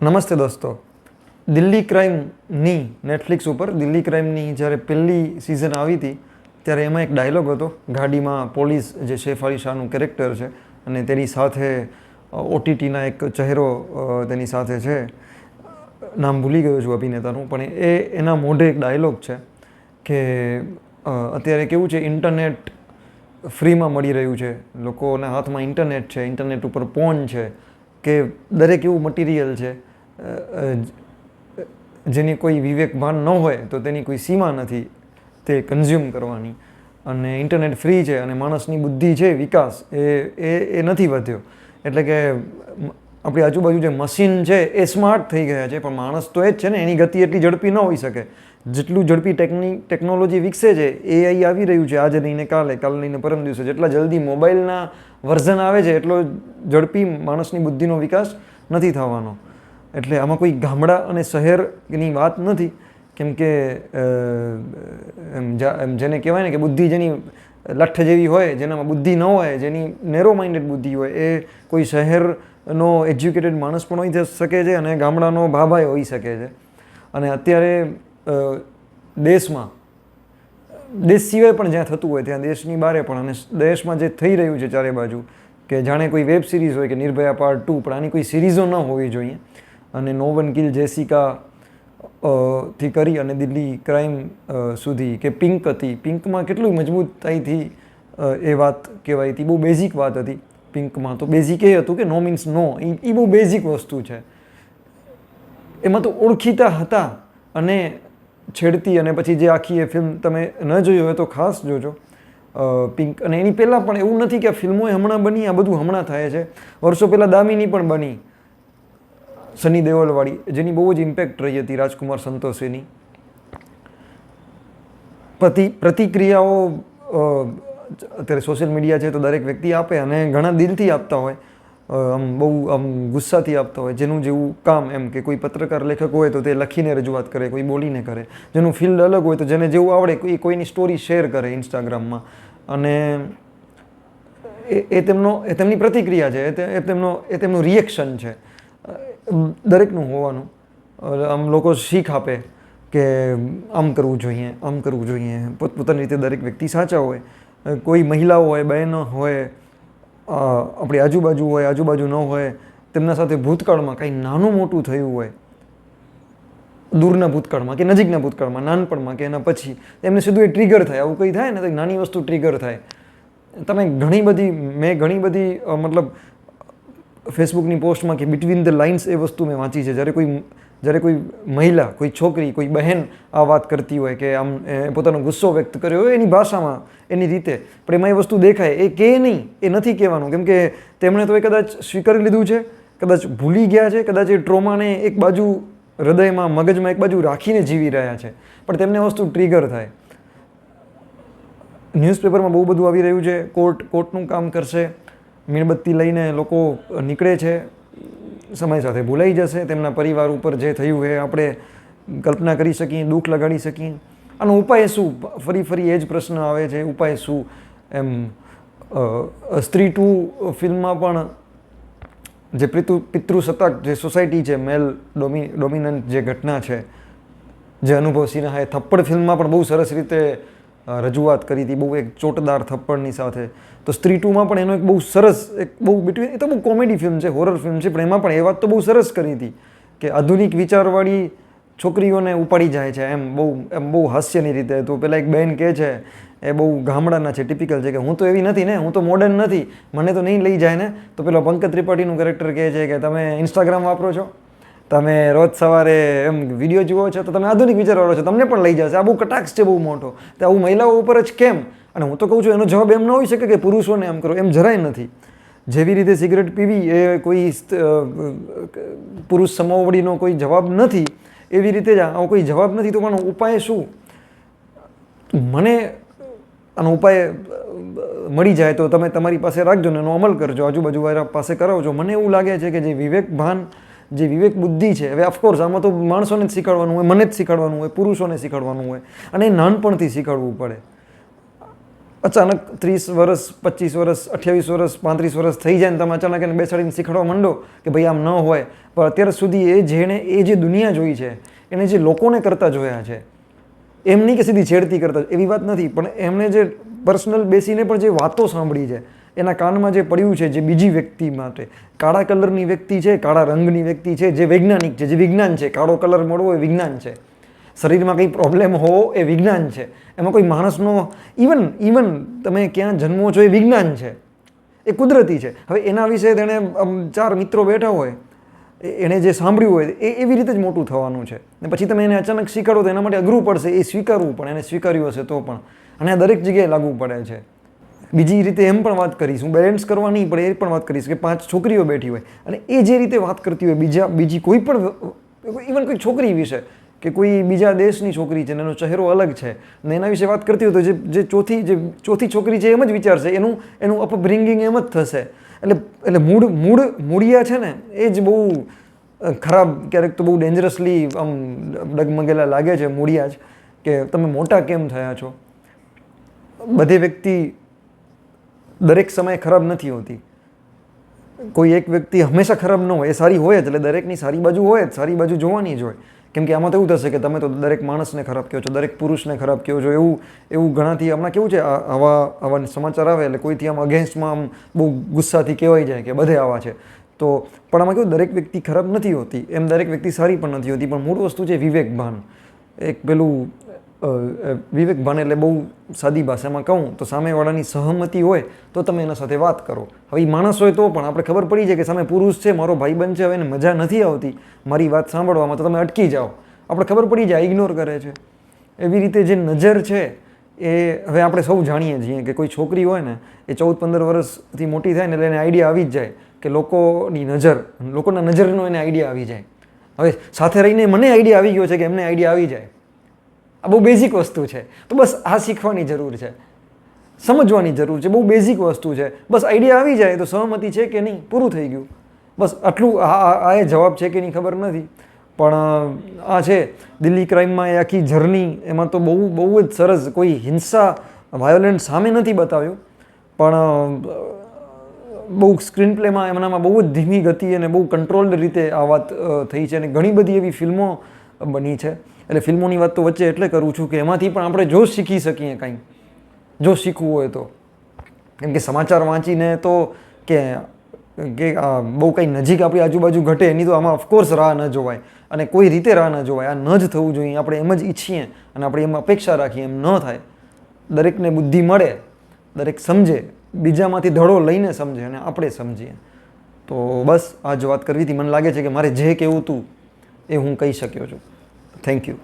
નમસ્તે દોસ્તો. દિલ્હી ક્રાઇમની નેટફ્લિક્સ ઉપર, દિલ્હી ક્રાઇમની જ્યારે પહેલી સિઝન આવી હતી, ત્યારે એમાં એક ડાયલોગ હતો. ગાડીમાં પોલીસ જે શેફ અલી શાહનું કેરેક્ટર છે અને તેની સાથે ઓટીટીના એક ચહેરો તેની સાથે છે. નામ ભૂલી ગયો છું અભિનેતાનું, પણ એ એના મોઢે એક ડાયલોગ છે કે અત્યારે કેવું છે ઇન્ટરનેટ ફ્રીમાં મળી રહ્યું છે. લોકોના હાથમાં ઇન્ટરનેટ છે ઇન્ટરનેટ ઉપર પોન છે, કે દરેક એવું મટીરિયલ છે જેની કોઈ વિવેક ભાન ન હોય, તો તેની કોઈ સીમા નથી તે કન્ઝ્યુમ કરવાની. અને ઇન્ટરનેટ ફ્રી છે અને માણસની બુદ્ધિ છે, વિકાસ, એ એ એ નથી વધ્યો. એટલે કે આપણી આજુબાજુ જે મશીન છે, એ સ્માર્ટ થઈ ગયા છે, પણ માણસ તો એ જ છે ને, એની ગતિ એટલી ઝડપી ન હોઈ શકે. જેટલું ઝડપી ટેકની ટેકનોલોજી વિકસે છે એઆઈ આવી રહ્યું છે, આજે લઈને કાલે કાલે લઈને પરમ દિવસે, જેટલા જલ્દી મોબાઈલના વર્ઝન આવે છે, એટલો ઝડપી માણસની બુદ્ધિનો વિકાસ નથી થવાનો. એટલે આમાં કોઈ ગામડા અને શહેરની વાત નથી. કેમ કે એમ જેને કહેવાય ને કે બુદ્ધિ જેની લઠ્ઠ જેવી હોય, જેનામાં બુદ્ધિ ન હોય, જેની નેરો માઇન્ડેડ બુદ્ધિ હોય, એ કોઈ શહેરનો એજ્યુકેટેડ માણસ પણ હોઈ શકે છે અને ગામડાનો ભાભાઈ હોઈ શકે છે. અને અત્યારે દેશમાં, દેશ સિવાય પણ જ્યાં થતું હોય, ત્યાં દેશની બારે પણ અને દેશમાં જે થઈ રહ્યું છે ચારે બાજુ, કે જાણે કોઈ વેબ સિરીઝ હોય કે નિર્ભયા પાર્ટ ટુ પણ આની કોઈ સિરીઝો ન હોવી જોઈએ. અને નો વન કિલ જેસિકા થી કરી અને દિલ્હી ક્રાઇમ સુધી કે પિંક હતી. પિંકમાં કેટલું મજબૂતાઈથી એ વાત કહેવાય હતી. બહુ બેઝિક વાત હતી પિંકમાં. તો બેઝિક એ હતું કે નો મીન્સ નો એ બહુ બેઝિક વસ્તુ છે. એમાં તો ઓળખીતા હતા અને છેડતી અને પછી જે આખી એ ફિલ્મ તમે ન જોઈ હોય તો ખાસ જોજો. પિંક. અને એની પહેલાં પણ એવું નથી કે આ ફિલ્મો હમણાં બની, આ બધું હમણાં થાય છે. વર્ષો પહેલાં દામિની પણ બની. સની દેઓલવાળી, જેની બહુ જ ઇમ્પેક્ટ રહી હતી રાજકુમાર સંતોષીની. પ્રતિ, પ્રતિક્રિયાઓ અત્યારે સોશિયલ મીડિયા છે તો દરેક વ્યક્તિ આપે અને ઘણા દિલથી આપતા હોય. આમ બહુ, આમ ગુસ્સાથી આપતા હોય. જેનું જેવું કામ એમ કે કોઈ પત્રકાર લેખક હોય તો તે લખીને રજૂઆત કરે, કોઈ બોલીને કરે. જેનું ફિલ્ડ અલગ હોય તો જેને જેવું આવડે એ કોઈની સ્ટોરી શેર કરે ઇન્સ્ટાગ્રામમાં અને એ તેમનો, એ તેમની પ્રતિક્રિયા છે, એ તેમનો, એ તેમનું રિએક્શન છે. દરેકનું હોવાનું. આમ લોકો શીખ આપે કે આમ કરવું જોઈએ, આમ કરવું જોઈએ. પોતપોતાની રીતે દરેક વ્યક્તિ સાચા હોય. કોઈ મહિલાઓ હોય, બહેનો હોય આપણી આજુબાજુ હોય, આજુબાજુ ન હોય, તેમના સાથે ભૂતકાળમાં કંઈ નાનું મોટું થયું હોય, દૂરના ભૂતકાળમાં કે નજીકના ભૂતકાળમાં, નાનપણમાં કે એના પછી, એમને સીધું એ ટ્રિગર થાય. આવું કંઈ થાય ને તો નાની વસ્તુ ટ્રિગર થાય. તમે ઘણી બધી, મેં ઘણી બધી મતલબ ફેસબુકની પોસ્ટમાં કે બિટવીન ધ લાઇન્સ એ વસ્તુ મેં વાંચી છે. જ્યારે કોઈ જ્યારે કોઈ મહિલા, કોઈ છોકરી, કોઈ બહેન આ વાત કરતી હોય કે આમ, એ પોતાનો ગુસ્સો વ્યક્ત કર્યો હોય એની ભાષામાં, એની રીતે, પણ એમાં એ વસ્તુ દેખાય, એ કહે નહીં, એ નથી કહેવાનું. કેમ કે તેમણે તો એ કદાચ સ્વીકારી લીધું છે, કદાચ ભૂલી ગયા છે, કદાચ એ ટ્રોમાને એક બાજુ હૃદયમાં, મગજમાં એક બાજુ રાખીને જીવી રહ્યા છે. પણ તેમને વસ્તુ ટ્રિગર થાય. ન્યૂઝપેપરમાં બહુ બધું આવી રહ્યું છે. કોર્ટ કોર્ટનું કામ કરશે. મીણબત્તી લઈને લોકો નીકળે છે, સમય સાથે ભૂલાઈ જશે, તેમના પરિવાર ઉપર જે થયું એ આપણે કલ્પના કરી શકીએ, દુઃખ લગાડી શકીએ. આનો ઉપાય શું? ફરી ફરી એ જ પ્રશ્ન આવે છે, ઉપાય શું? એમ સ્ત્રી ટુ ફિલ્મમાં પણ જે પિતૃ, પિતૃસત્તાક જે સોસાયટી છે, મેલ ડોમિ, ડોમિનન્ટ જે ઘટના છે, જે અનુભવ સિન્હાએ થપ્પડ ફિલ્મમાં પણ બહુ સરસ રીતે રજૂઆત કરી હતી, બહુ એક ચોટદાર થપ્પડની સાથે. તો સ્ત્રી ટુમાં પણ એનો એક બહુ સરસ, એક બહુ બિટવીન એ તો બહુ કોમેડી ફિલ્મ છે હોરર ફિલ્મ છે, પણ એમાં પણ એ વાત તો બહુ સરસ કરી હતી કે આધુનિક વિચારવાળી છોકરીઓને ઉપાડી જાય છે, એમ બહુ એમ બહુ હાસ્યની રીતે. તો પેલા એક બેન કહે છે, એ બહુ ગામડાના છે ટિપિકલ છે. કે હું તો એવી નથી ને, હું તો મોડર્ન નથી, મને તો નહીં લઈ જાય ને. તો પેલો પંકજ ત્રિપાઠીનું કેરેક્ટર કહે છે કે, તમે ઇન્સ્ટાગ્રામ વાપરો છો? તમે રોજ સવારે એમ વીડિયો જુઓ છો તો તમે આધુનિક વિચારવાળો છો, તમને પણ લઈ જશે. આ બહુ કટાક્ષ છે, બહુ મોટો. તો આવું મહિલાઓ ઉપર જ કેમ? અને હું તો કહું છું, એનો જવાબ એમ ન હોઈ શકે કે પુરુષોને એમ કરો, એમ જરાય નથી. જેવી રીતે સિગરેટ પીવી એ કોઈ પુરુષ સમોવડીનો કોઈ જવાબ નથી, એવી રીતે જ આવો કોઈ જવાબ નથી, તો પણ ઉપાય શું? મને આનો ઉપાય મળી જાય તો તમે તમારી પાસે રાખજો ને એનો અમલ કરજો, આજુબાજુ વાળા પાસે કરાવજો. મને એવું લાગે છે કે જે વિવેક ભાન જે વિવેક બુદ્ધિ છે, હવે ઓફકોર્સ આમાં તો માણસોને જ શીખવાડવાનું હોય, મને જ શીખવાડવાનું હોય, પુરુષોને શીખવાડવાનું હોય, અને નાનપણથી શીખવાડવું પડે. અચાનક ત્રીસ વર્ષ, પચીસ વર્ષ, અઠ્યાવીસ વર્ષ, પાંત્રીસ વર્ષ થઈ જાય ને તમે અચાનક એને બેસાડીને શીખવાડવા માંડો કે ભાઈ આમ ન હોય. પણ અત્યાર સુધી એ જેણે એ જે દુનિયા જોઈ છે, એને જે લોકોને કરતા જોયા છે, એમની કે સીધી છેડતી કરતા, એવી વાત નથી. પણ એમણે જે પર્સનલ બેસીને પણ જે વાતો સાંભળી છે એના કાનમાં જે પડ્યું છે, જે બીજી વ્યક્તિ માટે કાળા કલરની વ્યક્તિ છે, કાળા રંગની વ્યક્તિ છે, જે વૈજ્ઞાનિક છે, જે વિજ્ઞાન છે, કાળો કલર મળવો એ વિજ્ઞાન છે. શરીરમાં કંઈ પ્રોબ્લેમ હોવો એ વિજ્ઞાન છે. એમાં કોઈ માણસનો ઇવન ઇવન તમે ક્યાં જન્મો છો એ વિજ્ઞાન છે. એ કુદરતી છે. હવે એના વિશે તેણે ચાર મિત્રો બેઠા હોય એણે જે સાંભળ્યું હોય, એ એવી રીતે જ મોટું થવાનું છે. ને પછી તમે એને અચાનક સ્વીકારો તો એના માટે અઘરું પડશે, એ સ્વીકારવું પણ, એને સ્વીકાર્યું હશે તો પણ. અને આ દરેક જગ્યાએ લાગુ પડે છે. બીજી રીતે એમ પણ વાત કરીશ બેલેન્સ કરવા નહીં પણ એ પણ વાત કરીશ કે પાંચ છોકરીઓ બેઠી હોય અને એ જે રીતે વાત કરતી હોય, બીજા, બીજી કોઈ પણ ઇવન કોઈ છોકરી વિશે કે કોઈ બીજા દેશની છોકરી છે એનો ચહેરો અલગ છે ને એના વિશે વાત કરતી હોય તો જે ચોથી જે ચોથી છોકરી છે એમ જ વિચારશે એનું એનું અપબ્રિંગિંગ એમ જ થશે. એટલે એટલે મૂળ મૂળ, મૂળિયા છે ને એ જ બહુ ખરાબ, ક્યારેક તો બહુ ડેન્જરસલી આમ ડગમગેલા લાગે છે મૂળિયા જ કે તમે મોટા કેમ થયા છો? બધી વ્યક્તિ દરેક સમયે ખરાબ નથી હોતી. કોઈ એક વ્યક્તિ હંમેશા ખરાબ ન હોય, એ સારી હોય જ, એટલે દરેકની સારી બાજુ હોય જ, સારી બાજુ જોવાની જ હોય. કેમ કે આમાં તો એવું થશે કે તમે તો દરેક માણસને ખરાબ કહો છો, દરેક પુરુષને ખરાબ કહો છો, એવું એવું ઘણાથી હમણાં કેવું છે આવા આવા સમાચાર આવે, એટલે કોઈથી આમ અગેન્સ્ટમાં આમ બહુ ગુસ્સાથી કહેવાય જાય કે બધે આવા છે. તો, પણ આમાં કેવું, દરેક વ્યક્તિ ખરાબ નથી હોતી. એમ દરેક વ્યક્તિ સારી પણ નથી હોતી, પણ મૂળ વસ્તુ છે વિવેક ભાન એક પેલું વિવેક ભાન એટલે બહુ સાદી ભાષામાં કહું, તો સામેવાળાની સહમતી હોય તો તમે એના સાથે વાત કરો. હવે એ માણસ હોય તો પણ આપણે ખબર પડી જાય કે સામે પુરુષ છે, મારો ભાઈબંધ છે, હવે એને મજા નથી આવતી. મારી વાત સાંભળવામાં તો તમે અટકી જાઓ. આપણે ખબર પડી જાય ઇગ્નોર કરે છે. એવી રીતે જે નજર છે, એ હવે આપણે સૌ જાણીએ છીએ કે કોઈ છોકરી હોય ને, એ ચૌદ પંદર વર્ષથી મોટી થાય ને એટલે એને આઈડિયા આવી જ જાય કે લોકોની નજર, લોકોના નજરનો એને આઈડિયા આવી જાય. હવે સાથે રહીને મને આઈડિયા આવી ગયો છે કે એમને આઈડિયા આવી જાય. આ બહુ બેઝિક વસ્તુ છે. તો બસ આ શીખવાની જરૂર છે. સમજવાની જરૂર છે. બહુ બેઝિક વસ્તુ છે. બસ આઈડિયા આવી જાય તો સહમતિ છે કે નહીં? પૂરું થઈ ગયું. બસ આટલું આ એ જવાબ છે કે નહીં ખબર નથી. પણ આ છે. દિલ્હી ક્રાઇમમાં એ આખી જર્ની એમાં તો બહુ બહુ જ સરસ કોઈ હિંસા વાયોલેન્ટ સામે નથી બતાવ્યું. પણ બહુ સ્ક્રીન પ્લેમાં એમનામાં બહુ જ ધીમી ગતિ અને બહુ કંટ્રોલ્ડ રીતે આ વાત થઈ છે અને ઘણી બધી એવી ફિલ્મો બની છે. એટલે ફિલ્મોની વાત તો વચ્ચે એટલે કરું છું કે એમાંથી પણ આપણે જો શીખી શકીએ કાંઈ. જો શીખવું હોય તો. કેમ કે સમાચાર વાંચીને તો કે કે બહુ કંઈ નજીક આપણી આજુબાજુ ઘટે, એની તો આમાં ઓફકોર્સ રાહ ન જોવાય. અને કોઈ રીતે રાહ ન જોવાય. આ ન જ થવું જોઈએ. આપણે એમ જ ઈચ્છીએ અને આપણે એમ અપેક્ષા રાખીએ એમ ન થાય. દરેકને બુદ્ધિ મળે, દરેક સમજે, બીજામાંથી ધડો લઈને સમજે અને આપણે સમજીએ. તો બસ આ જ વાત કરવી હતી. મને લાગે છે કે મારે જે કહેવું હતું એ હું કહી શક્યો છું. Thank you.